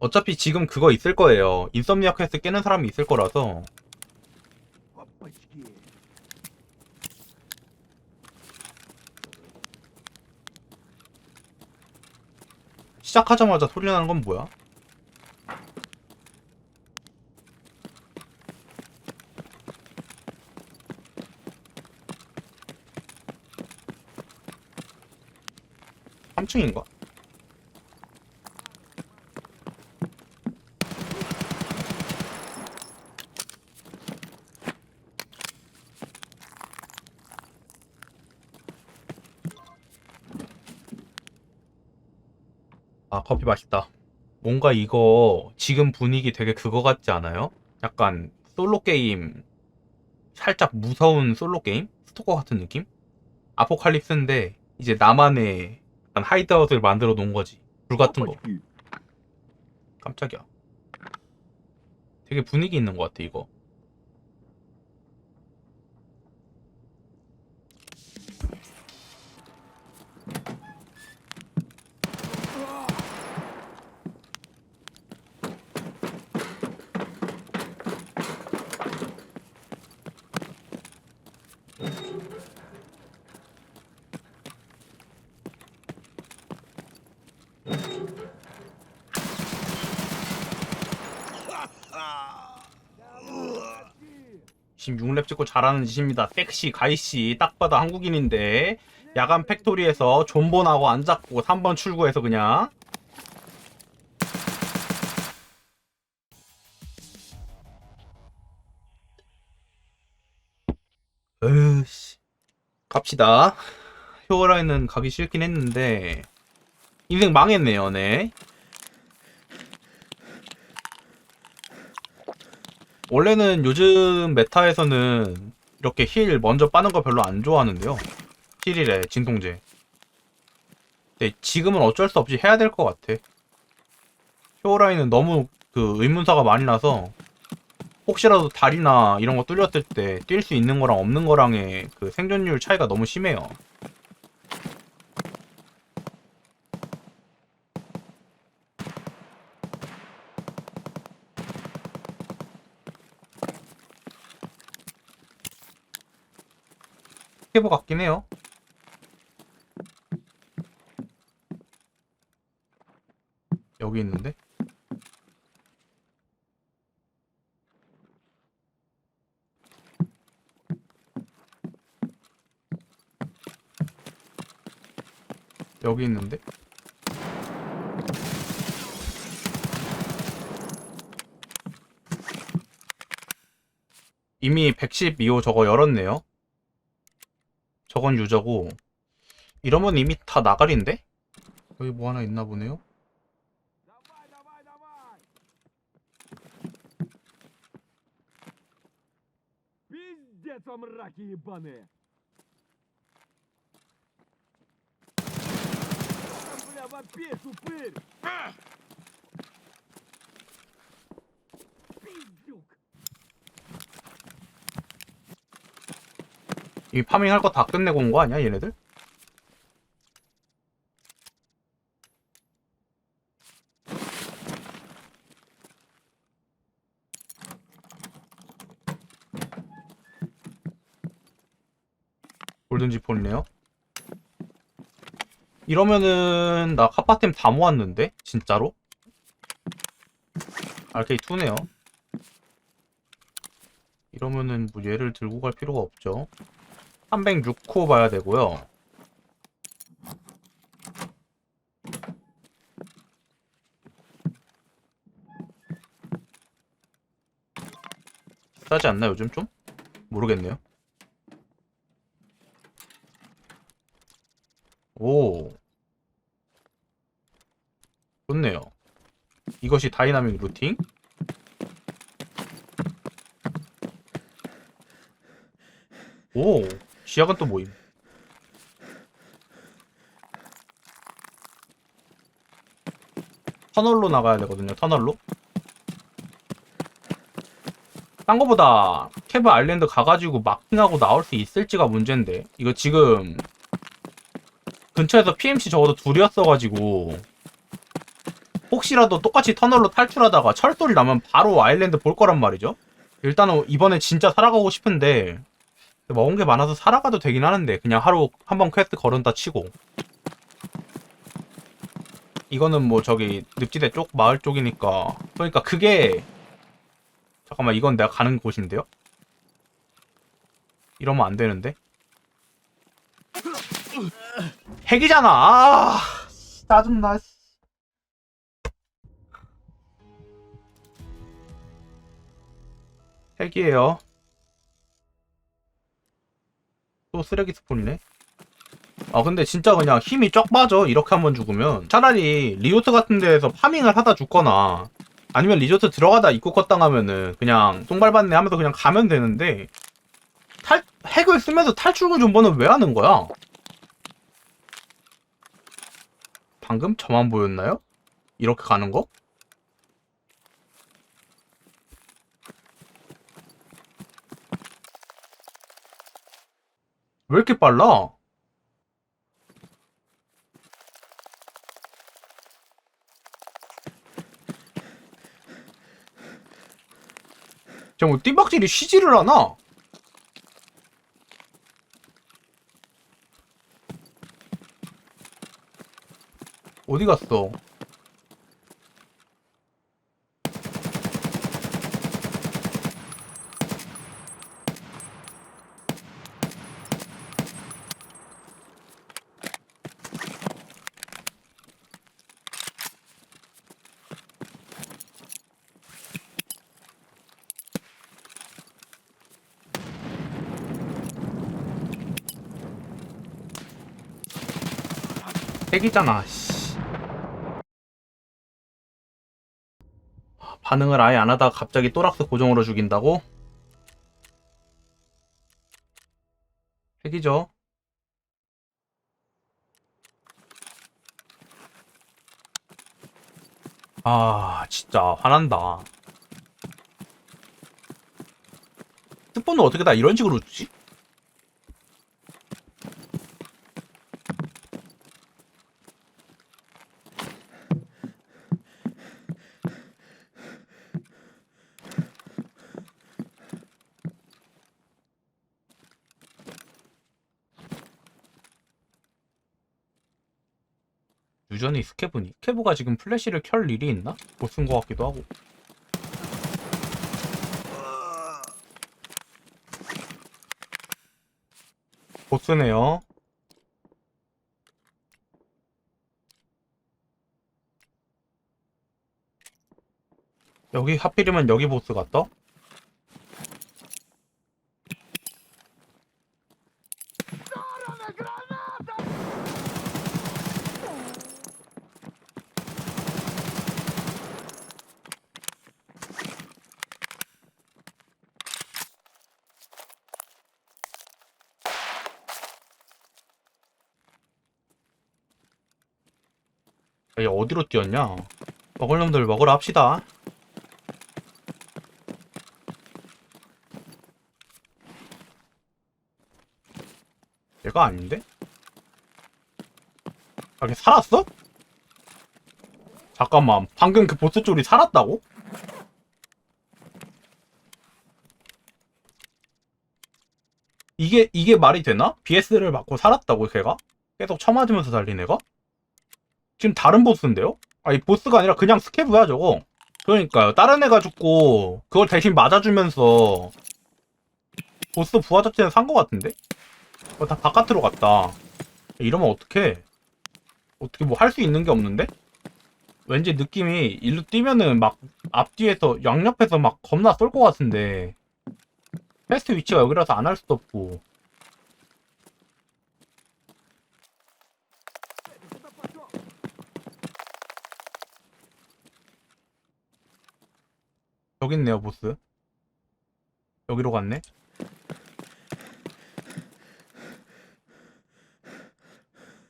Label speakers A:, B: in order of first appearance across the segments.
A: 어차피 지금 그거 있을 거예요. 인썸니아 퀘스트 깨는 사람이 있을 거라서. 시작하자마자 소리 나는 건 뭐야? 3층인가? 커피 맛있다. 뭔가 이거 지금 분위기 되게 그거 같지 않아요? 약간 솔로 게임 살짝 무서운 솔로 게임? 스토커 같은 느낌? 아포칼립스인데 이제 나만의 하이드아웃을 만들어 놓은 거지. 불 같은 거. 깜짝이야. 되게 분위기 있는 것 같아 이거. 지금 6렙 찍고 잘하는 짓입니다. 섹시 가이씨 딱 봐도 한국인인데 야간 팩토리에서 존버 나고 안 잡고 3번 출구에서 그냥 으씨 갑시다. 효라인은 가기 싫긴 했는데 인생 망했네요, 네. 원래는 요즘 메타에서는 이렇게 힐 먼저 빠는 거 별로 안 좋아하는데요. 힐이래, 진통제. 근데 지금은 어쩔 수 없이 해야 될 것 같아. 효라인은 너무 그 의문사가 많이 나서 혹시라도 다리나 이런 거 뚫렸을 때 뛸 수 있는 거랑 없는 거랑의 그 생존율 차이가 너무 심해요. 스케브 같긴 해요. 여기 있는데? 여기 있는데? 이미 112호 저거 열었네요. 저건 유저고 이러면 이미 다 나가리인데? 여기 뭐 하나 있나 보네요. 이미 파밍할 거 다 끝내고 온 거 아니야, 얘네들? 골든지포 있네요. 이러면은 나 카파템 다 모았는데? 진짜로? RK2네요. 이러면은 뭐 얘를 들고 갈 필요가 없죠. 306코 봐야 되고요. 비싸지 않나 요즘 좀? 모르겠네요. 오. 좋네요. 이것이 다이나믹 루팅? 오, 시약은 또 모임. 터널로 나가야 되거든요, 터널로. 딴 거보다 캐브 아일랜드 가가지고 마킹하고 나올 수 있을지가 문제인데. 이거 지금 근처에서 PMC 적어도 둘이었어가지고 혹시라도 똑같이 터널로 탈출하다가 철소리 나면 바로 아일랜드 볼 거란 말이죠. 일단은 이번에 진짜 살아가고 싶은데 먹은 게 많아서 살아가도 되긴 하는데 그냥 하루 한 번 퀘스트 걸은다 치고. 이거는 뭐 저기 늪지대 쪽 마을 쪽이니까. 그러니까 그게 잠깐만 이건 내가 가는 곳인데요? 이러면 안 되는데? 핵이잖아! 아 씨, 짜증나 씨. 핵이에요 또 쓰레기 스폰이네 아 근데 진짜 그냥 힘이 쫙 빠져 이렇게 한번 죽으면 차라리 리조트 같은 데에서 파밍을 하다 죽거나 아니면 리조트 들어가다 입구 컷당하면은 그냥 똥발받네 하면서 그냥 가면 되는데 탈 핵을 쓰면서 탈출구 존버는 왜 하는 거야? 방금 저만 보였나요? 이렇게 가는 거? 왜 이렇게 빨라? 저뭐 뜀박질이 쉬지를 않아. 어디 갔어? 핵이잖아. 씨. 반응을 아예 안 하다가 갑자기 또락스 고정으로 죽인다고? 핵이죠. 아, 진짜 화난다. 스폰은 어떻게 다 이런 식으로 주지? 유전이 스케브니. 스케브가 지금 플래시를 켤 일이 있나? 못쓴 것 같기도 하고. 보스네요. 여기 하필이면 여기 보스가 떠? 얘 어디로 뛰었냐? 먹을 놈들 먹으러 합시다. 얘가 아닌데? 아, 걔 살았어? 잠깐만, 방금 그 보스 쫄이 살았다고? 이게, 이게 말이 되나? BS를 맞고 살았다고, 걔가? 계속 쳐맞으면서 달린 애가? 지금 다른 보스인데요? 아니 보스가 아니라 그냥 스케브야 저거 그러니까요 다른 애가 죽고 그걸 대신 맞아주면서 보스 부하 자체는 산거 같은데? 어, 다 바깥으로 갔다 이러면 어떡해 어떻게 뭐 할 수 있는 게 없는데? 왠지 느낌이 일로 뛰면은 막 앞뒤에서 양옆에서 막 겁나 쏠 것 같은데 패스트 위치가 여기라서 안 할 수도 없고 여기 있네요 보스. 여기로 갔네.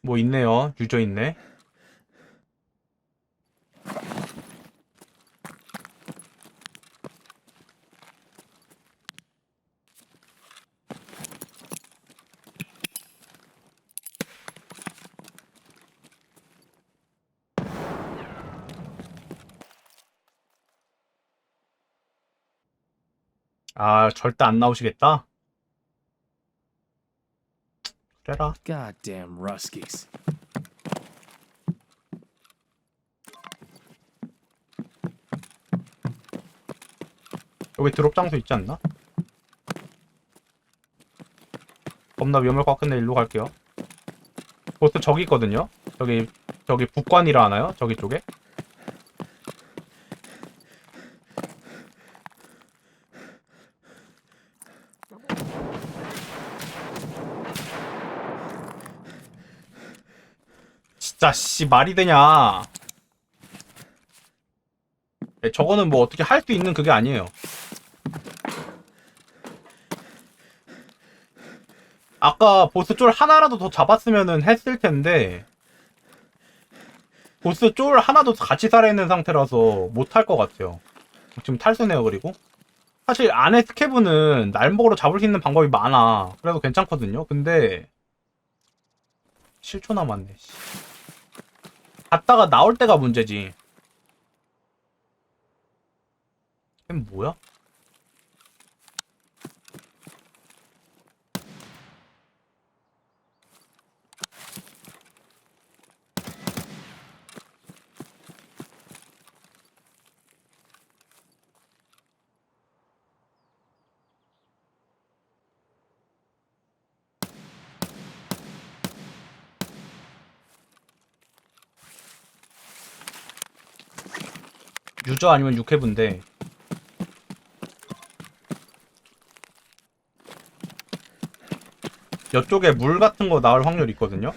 A: 뭐 있네요. 유저 있네 아, 절대 안 나오시겠다? 그래라.
B: Goddamn Ruskies.
A: 여기 드롭 장소 있지 않나? 겁나 위험할 것 같은데 일로 갈게요. 보스 저기 있거든요? 저기, 저기 북관이라 하나요? 저기 쪽에? 진짜 씨 말이 되냐? 네, 저거는 뭐 어떻게 할 수 있는 그게 아니에요. 아까 보스 쫄 하나라도 더 잡았으면은 했을 텐데 보스 쫄 하나도 같이 살아있는 상태라서 못할 것 같아요. 지금 탈수네요 그리고 사실 안에 스케브는 날먹으로 잡을 수 있는 방법이 많아. 그래서 괜찮거든요. 근데 7초 남았네. 씨. 갔다가 나올 때가 문제지. 뭐야? 유저 아니면 육해분데 이쪽에 물 같은 거 나올 확률이 있거든요.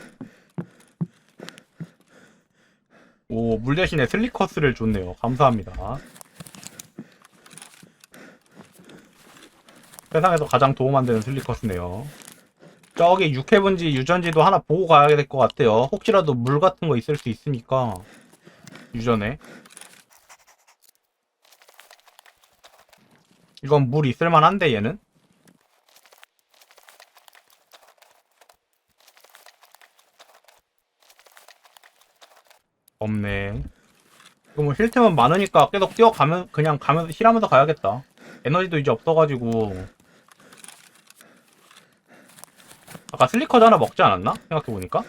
A: 오, 물 대신에 슬리커스를 줬네요. 감사합니다. 세상에서 가장 도움 안 되는 슬리커스네요. 저기 육해분지 유전지도 하나 보고 가야 될 것 같아요. 혹시라도 물 같은 거 있을 수 있으니까 유전에. 이건 물 있을 만한데 얘는? 없네. 이거 뭐 힐템은 많으니까 계속 뛰어가면 그냥 가면서 힐하면서 가야겠다. 에너지도 이제 없어가지고 아까 슬리커즈 하나 먹지 않았나? 생각해보니까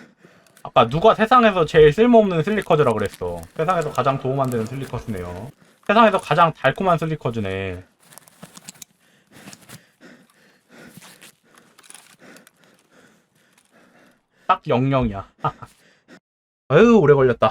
A: 아까 누가 세상에서 제일 쓸모없는 슬리커즈라 그랬어. 세상에서 가장 도움 안 되는 슬리커즈네요. 세상에서 가장 달콤한 슬리커즈네. 딱 00이야. 아유, 오래 걸렸다.